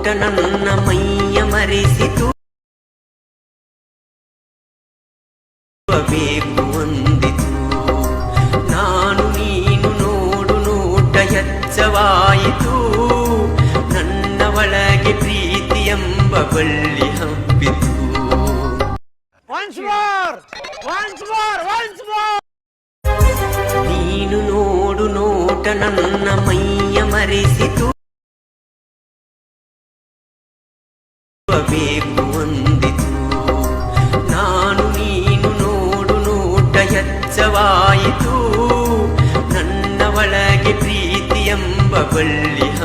ನೋಟ ನನ್ನ ಮೈಯ ಮರೆಸಿತು ಬೇಕು ಅಂದಿತು ನಾನು ನೀನು ನೋಡು ನೋಟ ಎಚ್ಚವಾಯಿತು ನನ್ನ ಒಳಗೆ ಪ್ರೀತಿ ಎಂಬ ಬಳ್ಳಿ ಹಬ್ಬಿತು Once more! Once more! Once more! ನೀನು ನೋಡು ನೋಟ ನನ್ನ ಮೈಯ ಬೇಕು ಅಂದಿತು. ನಾನು ನೀನು ನೋಡು ನೋಟ ಎಚ್ಚವಾಯಿತು. ನನ್ನ ಒಳಗೆ ಪ್ರೀತಿ ಎಂಬ ಬಳ್ಳಿ